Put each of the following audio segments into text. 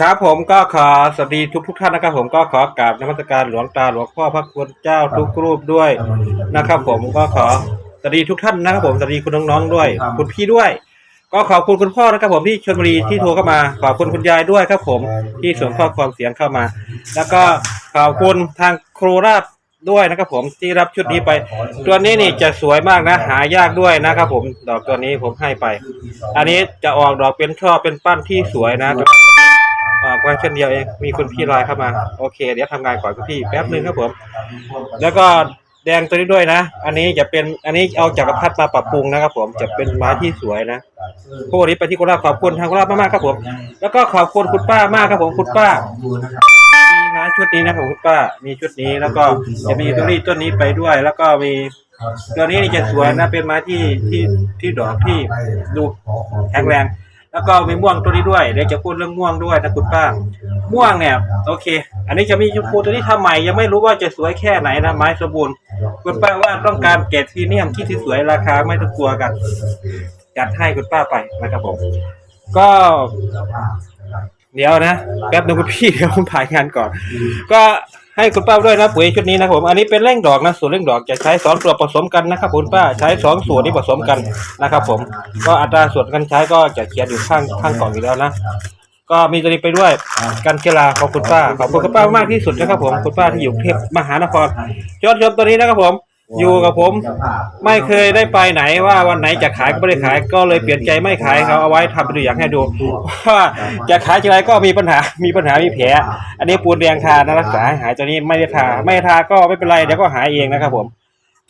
ครับผมก็ขอสวัสดีทุกทุกๆท่านนะครับ ผมก็ขอกราบนมัสการหลวงตาหลวงพ่อพระคุณเจ้าทุกรูปด้วยนะครับ ผมก็ขอสวัสดีทุกท่านนะครับ ผมสวัสดีคุณน้องๆด้วย คุณพี่ด้วย ก็ขอบคุณคุณพ่อนะครับ ผมที่ชลบุรีที่โทรเข้ามา ขอบคุณคุณยายด้วยครับ ผมที่ส่งข้อความเสียงเข้ามา แล้วก็ขอบคุณทางโคราชด้วยนะครับผมที่รับชุดนี้ไป ตัวนี้นี่จะสวยมากนะ หายากด้วยนะครับ ผมดอกตัวนี้ผมให้ไป อันนี้จะออกดอกเป็นช่อเป็นปั้นที่สวยนะออ กไว้เช่นเดียวเองมีคุณพี่ไลน์เข้ามาโอเค เดี๋ยวทำงานก่อนคุณพี่แป๊บนึงครับผม แล้วก็แดงตัวนี้ด้วยนะ อันนี้จะเป็นอันนี้เอาจากกระพัดมาปรับปรุงนะครับผมจะเป็นไม้ที่สวยนะพวกนี้ไปที่โคราชขอบคุณทางโคราชมากๆครับผม แล้วก็ขอบคุณคุณป้ามากครับผมคุณป้ามีนะชุดนี้นะครับคุณป้ามีชุดนี้แล้วก็จะมีตัวนี้ต้นนี้ไปด้วย แล้วก็มีตัวนี้นี่จะสวยนะเป็นไม้ที่ที่ที่ดอกที่ดูแข็งแรง แล้วก็มีม่วงตัวนี้ด้วยเดี๋ยวจะพูดเรื่องม่วงด้วยนะคุณป้า ม่วงเนี่ยโอเค อันนี้จะมีชมพูตัวนี้ทำใหม่ยังไม่รู้ว่าจะสวยแค่ไหนนะไม้สมบูรณ์คุณป้าว่าต้องการเกรดพรีเมียมที่ที่สวยราคาไม่ต้องกลัวกันจัดให้คุณป้าไปนะครับผมก็เดี๋ยวนะแป๊บนึงคุณพี่เดี๋ยวผมถ่ายงานก่อน ก็ ให้คุณป้าด้วยนะปุ๋ยชุดนี้นะครับผมอันนี้เป็นเร่งดอกนะ ส่วนเร่งดอกจะใช้สองตัวผสมกันนะครับคุณป้าใช้สองส่วนที่ผสมกันนะครับผมก็อัตราส่วนการใช้ก็จะเขียนอยู่ข้างข้างกล่องอยู่แล้วนะก็มีตัวนี้ไปด้วยกันเชลาขอบคุณป้าขอบคุณคุณป้ามากที่สุดนะครับผมคุณป้าที่อยู่เทพมหานครยอดชมตัวนี้นะครับผม อยู่กับผม ไม่เคยได้ไปไหนว่าวันไหนจะขายก็ไม่ได้ขาย ก็เลยเปลี่ยนใจไม่ขายเขาเอาไว้ทำเป็นตัวอย่างให้ดูว่าจะขายทีไรก็มีปัญหามีปัญหามีแผลอันนี้ปูนแดงทานะรักษาให้หายตัวนี้ไม่ได้ทาไม่ทาก็ไม่เป็นไรเดี๋ยวก็หายเองนะครับผม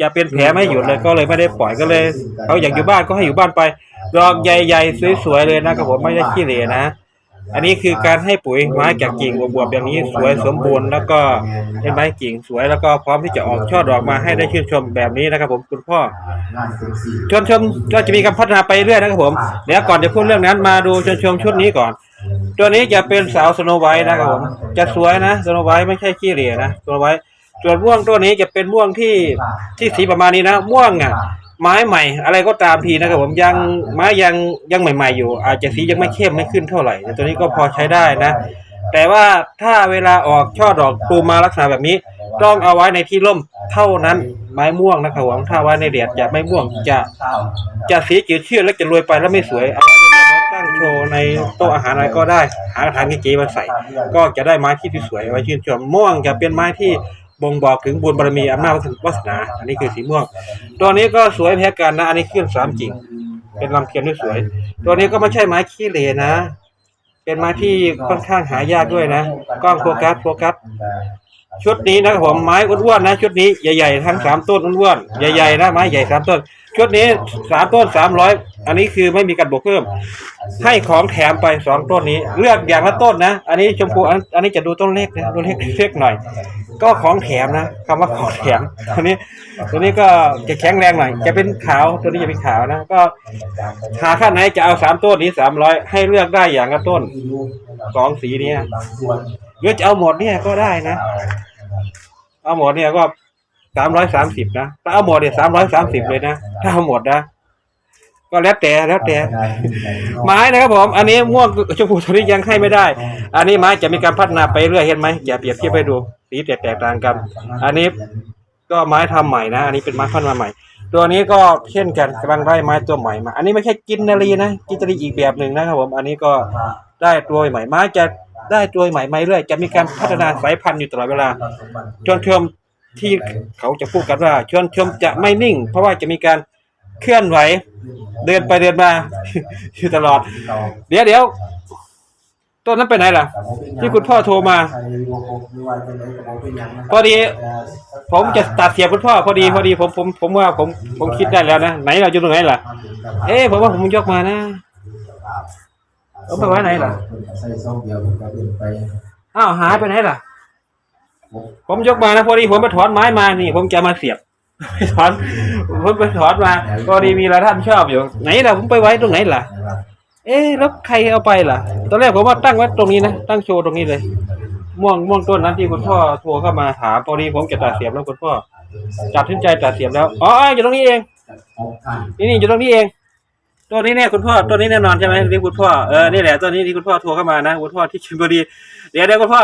จะเป็นแผลไม่หยุดเลยก็เลยไม่ได้ปล่อยก็เลยเขาอยากอยู่บ้านก็ให้อยู่บ้านไปดอกใหญ่ๆสวยๆเลยนะครับผมไม่ได้ขี้เหร่นะ อันนี้คือการให้ปุ๋ยไม้จากกิ่งบวบๆอย่างนี้สวยสมบูรณ์แล้วก็เป็นไม้กิ่งสวยแล้วก็พร้อมที่จะออกช่อดอกมาให้ได้ชื่นชมแบบนี้นะครับ ผมคุณพ่อชวนชมก็จะมีการพัฒนาไปเรื่อยนะครับผมเดี๋ยวก่อนจะพูดเรื่องนั้นมาดูชวนชมชุดนี้ก่อน ตัวนี้จะเป็นสาวสโนไวท์นะครับผมจะสวยนะสโนไวท์ไม่ใช่ขี้เหร่นะสโนไวท์ส่วนม่วงตัวนี้จะเป็นม่วงที่ที่สีประมาณนี้นะม่วงอะ ไม้ใหม่ อะไรก็ตามทีนะครับผมยังไม้ยังยังใหม่ ๆ อยู่ อาจจะสียังไม่เข้มไม่ขึ้นเท่าไหร่แต่ตัวนี้ก็พอใช้ได้นะ แต่ว่าถ้าเวลาออกช่อดอกตูมมาลักษณะแบบนี้ ต้องเอาไว้ในที่ร่มเท่านั้นไม้ม่วงนะครับผมถ้าไว้ในแดดจะไม่ม่วงจะจะสีจืดเชื่อแล้วจะรวยไปแล้วไม่สวยเอาไว้ในร่มตั้งโชว์ในโต๊ะอาหารอะไรก็ได้ หากระถางเก๋ๆมาใส่ ก็จะได้ไม้ที่สวยไว้ชื่นชมม่วงจะเป็นไม้ที่ บ่งบอกถึงบุญบารมีอำนาจวาสนา อันนี้คือสีม่วง ตัวนี้ก็สวยแพ้กันนะ อันนี้ขึ้นสามกิ่งเป็นลำเทียนที่สวย ตัวนี้ก็ไม่ใช่ไม้ขี้เหร่นะ เป็นไม้ที่ค่อนข้างหายากด้วยนะกล้องโฟกัสโฟกัสชุดนี้นะครับผมไม้อ้วนๆนะ ชุดนี้ใหญ่ๆทั้งสามต้นอ้วนๆใหญ่ๆนะไม้ใหญ่สามต้น ชุดนี้สามต้นสามร้อยอันนี้คือไม่มีการบวกเพิ่ม ให้ของแถมไปสองต้นนี้ เลือกอย่างละต้นนะ อันนี้ชมพูอันอันนี้จะดูต้นเล็กนะต้นเล็กเล็กหน่อย ก็ของแถมนะคำว่าของแถมตัวนี้ตัวนี้ก็จะแข็งแรงหน่อยจะเป็นขาวตัวนี้จะเป็นขาวนะก็หาข้าไหนจะเอาสามต้นนี้สามร้อยให้เลือกได้อย่างละต้นสองสีเนี้หรือจะเอาหมดเนี่ยก็ได้นะ เอาหมดเนี่ยก็สามร้อยสามสิบนะถ้าเอาหมดเนี่ยสามร้อยสามสิบเลยนะถ้าเอาหมดนะก็แล้วแต่แล้วแต่ไม้นะครับผม อันนี้ม่วงชมพูตัวนี้ยังให้ไม่ได้ อันนี้ไม้จะมีการพัฒนาไปเรื่อยเห็นไหมจะเปรียบเทียบไปดู สีแตกต่างกัน อันนี้ก็ไม้ทำใหม่นะ อันนี้เป็นไม้พัฒนาใหม่ ตัวนี้ก็เช่นกันกำลังได้ไม้ตัวใหม่มา อันนี้ไม่ใช่กินนารีนะ กินนารีอีกแบบหนึ่งนะครับผม อันนี้ก็ได้ตัวใหม่ไม้จะได้ตัวใหม่มาเรื่อย จะมีการพัฒนาสายพันธุ์อยู่ตลอดเวลาชวนชมที่เขาจะพูดกันว่าชวนชมจะไม่นิ่ง เพราะว่าจะมีการเคลื่อนไหว เดินไปเดินมาอยู่ตลอด เดี๋ยวเดี๋ยว ต้นนั้นไปไหนล่ะ ที่คุณพ่อโทรมา พอดี ผมจะตัดเสียคุณพ่อ พอดีพอดีผมผมผมว่าผมผมคิดได้แล้วนะไหนเราอยู่ตรงไหนล่ะ เอ๊ะผมว่าผมยกมานะเอาไปไว้ไหนล่ะอ้าวหายไปไหนล่ะ ผมยกมานะพอดีผมไปถอนไม้มานี่ ผมจะมาเสียบไปถอนผมไปถอนมา พอดีมีหลายท่านชอบอยู่ ไหนล่ะผมไปไว้ตรงไหนล่ะ เอ๊ะแล้วใครเอาไปล่ะ ตอนแรกผมว่าตั้งไว้ตรงนี้นะ ตั้งโชว์ตรงนี้เลย ม่วงม่วงต้นนั้นที่คุณพ่อโทรเข้ามาถามพอดีผมจะตัดเสียบแล้วคุณพ่อจับทิ้นใจตัดเสียบแล้ว อ๋ออยู่ตรงนี้เอง นี่นี่อยู่ตรงนี้เอง ตัวนี้เนี่ยคุณพ่อตัวนี้แน่นอนใช่ไหมนี่คุณพ่อ เออ นี่แหละตัวนี้ที่คุณพ่อโทรเข้ามานะ คุณพ่อที่ชลบุรี เดี๋ยวเดี๋ยวคุณพ่อ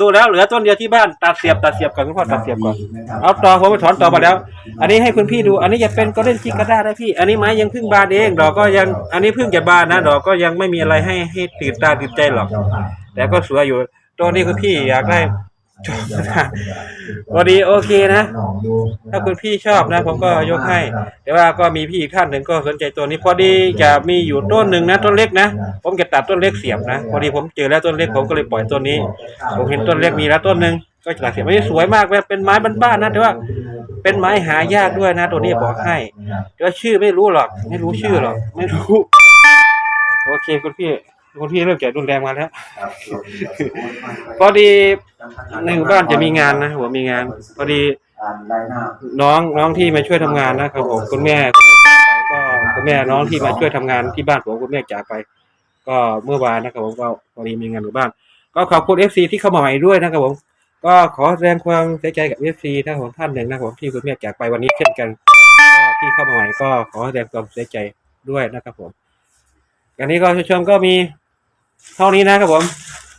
ดูแล้วเหลือต้นเดียวที่บ้านตัดเสียบตัดเสียบก่อนคุณพ่อตัดเสียบก่อนเอาต่อผมไปถอนต่อมาแล้ว อันนี้ให้คุณพี่ดู อันนี้จะเป็นก็เล่นจิกก็ได้นะพี่ อันนี้ไม้ยังเพิ่งบานเองดอกก็ยังอันนี้เพิ่งจะบานนะดอกก็ยังไม่มีอะไรให้ให้ตื่นตาตื่นใจหรอกแต่ก็สวยอยู่ตัวนี้คุณพี่อยากได้ พอดีโอเคนะ ถ้าคุณพี่ชอบนะ ผมก็ยกให้ แต่ว่าก็มีพี่อีกท่านหนึ่งก็สนใจตัวนี้พอดีจะมีอยู่ต้นหนึ่งนะต้นเล็กนะผมจะตัดต้นเล็กเสียบนะพอดีผมเจอแล้วต้นเล็กผมก็เลยปล่อยต้นนี้ ผมเห็นต้นเล็กมีแล้วต้นหนึ่งก็จะตัดเสียบอันนี้สวยมากเลยเป็นไม้บ้านๆนะแต่ว่าเป็นไม้หายากด้วยนะ ตัวนี้บอกให้แต่ว่าชื่อไม่รู้หรอก ไม่รู้ชื่อหรอกไม่รู้ โอเคคุณพี่ คุณพี่เริ่มแก่รุนแรงมาแล้ว พอดีในหมู่บ้านจะมีงานนะหัวมีงาน พอดีน้องน้องที่มาช่วยทำงานนะครับผมคุณแม่คุณแม่จากไปก็คุณแม่น้องที่มาช่วยทำงานที่บ้านผมคุณแม่จากไป ก็เมื่อวานนะครับผมก็พอดีมีงานหมู่บ้าน ก็ขอบคุณเอฟซีที่เข้ามาใหม่ด้วยนะครับผมก็ขอแสดงความเสียใจกับเอฟซีทั้งของท่านหนึ่งนะครับผมที่คุณแม่จากไปวันนี้เช่นกันก็ที่เข้ามาใหม่ก็ขอแสดงความเสียใจด้วยนะครับผมอันนี้ก็ชมก็มี เท่านี้นะครับผม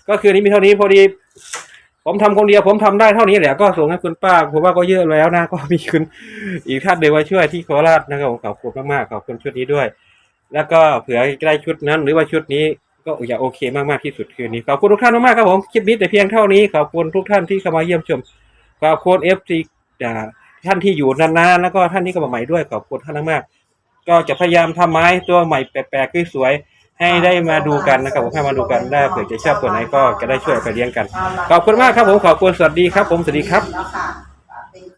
ก็คือนี้มีเท่านี้พอดี ผมทำคนเดียวผมทำได้เท่านี้แหละก็ส่งให้คุณป้าผมว่าก็เยอะแล้วนะ ก็มีคุณอีกท่านเดียวมาช่วยที่โคราชนะครับผมขอบคุณมากๆขอบคุณชุดนี้ด้วย แล้วก็เผื่อได้ชุดนั้น หรือว่าชุดนี้ก็อย่าโอเคมากๆที่สุดคืนนี้ขอบคุณทุกท่านมากๆครับผมคลิปนี้แต่เพียงเท่านี้ขอบคุณทุกท่านที่เข้ามาเยี่ยมชมขอบคุณเอฟซีท่านที่อยู่นานๆแล้วก็ท่านที่เข้ามาใหม่ด้วยขอบคุณท่านมากๆก็จะพยายามทำไม้ตัวใหม่แปลกๆสวยๆ ให้ได้มาดูกันนะครับผมให้มาดูกันได้เผื่อจะชอบตัวไหนก็จะได้ช่วยไปเลี้ยงกัน ขอบคุณมากครับผมขอบคุณสวัสดีครับ ผมสวัสดีครับ